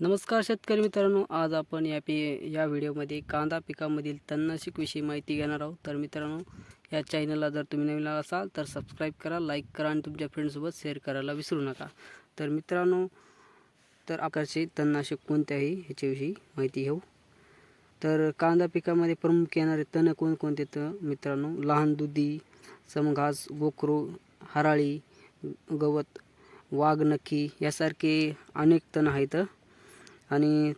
नमस्कार शेतकरी मित्रांनो आज आपण या पी या व्हिडिओमध्ये कांदा पिकामधील तणनाशकविषयी माहिती घेणार आहोत. तर मित्रांनो या चॅनलला जर तुम्ही नवीन असाल तर सबस्क्राईब करा लाईक करा आणि तुमच्या फ्रेंडसोबत शेअर करायला विसरू नका. तर मित्रांनो तर आकारचे तणनाशक कोणते आहे ह्याच्याविषयी माहिती घेऊ. तर कांदा पिकामध्ये प्रमुख येणारे तण कोणकोणते? तर मित्रांनो लहान दुधी समघास गोखरो हराळी गवत वाघनखी यासारखे अनेक तण आहेत. आणि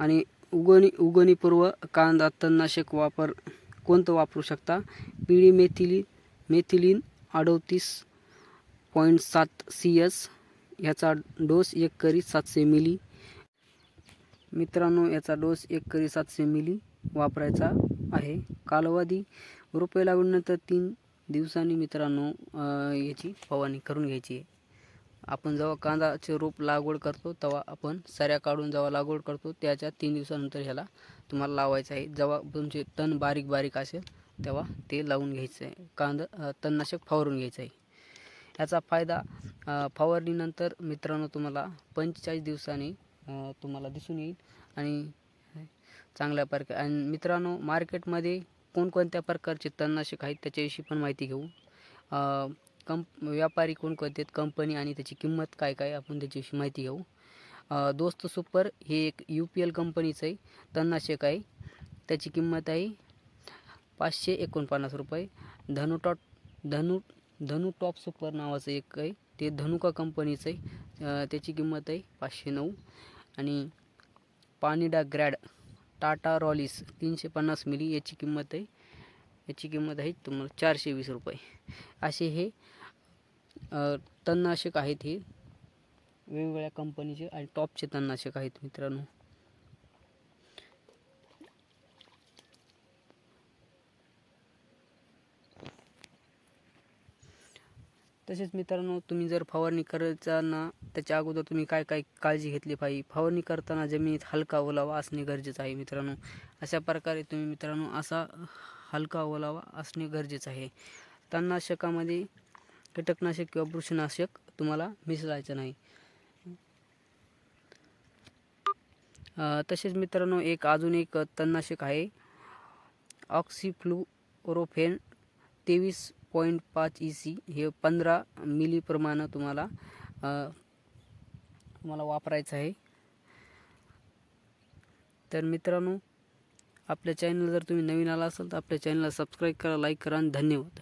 आणि उगवणी उगवणीपूर्व कांदा तणनाशक वापर कोणतं वापरू शकता? पिळी मेथिली मेथिलीन अडोतीस पॉईंट सात सी एस ह्याचा डोस एक करी सातशे मिली. मित्रांनो याचा डोस एक करी सातशे मिली वापरायचा आहे. कालावधी रोपे नंतर तीन दिवसांनी मित्रांनो याची फवारणी करून घ्यायची आहे. आपण जेव्हा कांदाचे रोप लागवड करतो तेव्हा आपण सऱ्या काढून जेव्हा लागवड करतो त्याच्या तीन दिवसानंतर ह्याला तुम्हाला लावायचं आहे. जेव्हा तुमचे तण बारीक बारीक असेल तेव्हा ते लावून घ्यायचं आहे. कांदा तणनाशक फवारून घ्यायचं आहे. याचा फायदा फवारणीनंतर मित्रांनो तुम्हाला पंचेचाळीस दिवसांनी तुम्हाला दिसून येईल आणि चांगल्या प्रकारे आणि मित्रांनो मार्केटमध्ये कोणकोणत्या प्रकारचे तणनाशक आहेत त्याच्याविषयी पण माहिती घेऊ. कंप व्यापारी कोणकोणते आहेत कंपनी आणि त्याची किंमत काय काय आपण त्याच्याविषयी माहिती घेऊ. दोस्त सुपर हे एक यू पी एल कंपनीचं आहे. तणनाशक आहे. त्याची किंमत आहे पाचशे एकोणपन्नास रुपये. धनुटॉट धनु धनु टॉप सुपर नावाचं एक आहे. ते धनुका कंपनीचं आहे. त्याची किंमत आहे पाचशे नऊ. आणि पानिडा ग्रॅड टाटा रॉलिस तीनशे पन्नास मिली याची किंमत आहे. याची किंमत आहे तुम्हाला चारशे वीस रुपये. असे हे तणनाशक आहेत हे. वेगवेगळ्या कंपनीचे आणि टॉपचे तणनाशक आहेत मित्रांनो. तसेच मित्रांनो तुम्ही जर फवारणी करताना त्याच्या अगोदर तुम्ही काय काय काळजी घेतली पाहिजे? फवारणी करताना जमिनीत हलका ओलावा असणे गरजेचं आहे मित्रांनो. अशा प्रकारे तुम्ही मित्रांनो असा हलका ओलावा असणे गरजेचं आहे. तणनाशकामध्ये कीटकनाशक किंवा बुरशीनाशक तुम्हाला मिसळायचं नाही. तसेच मित्रांनो एक अजून एक तणनाशक आहे. ऑक्सिफ्लुरोफेन तेवीस पॉईंट पाच ई सी हे पंधरा मिलीप्रमाणे तुम्हाला तुम्हाला वापरायचं आहे. तर मित्रांनो आपल्या चॅनल जर तुम्ही नवीन आला असाल तर आपल्या चॅनलला सबस्क्राईब करा लाईक करा आणि धन्यवाद.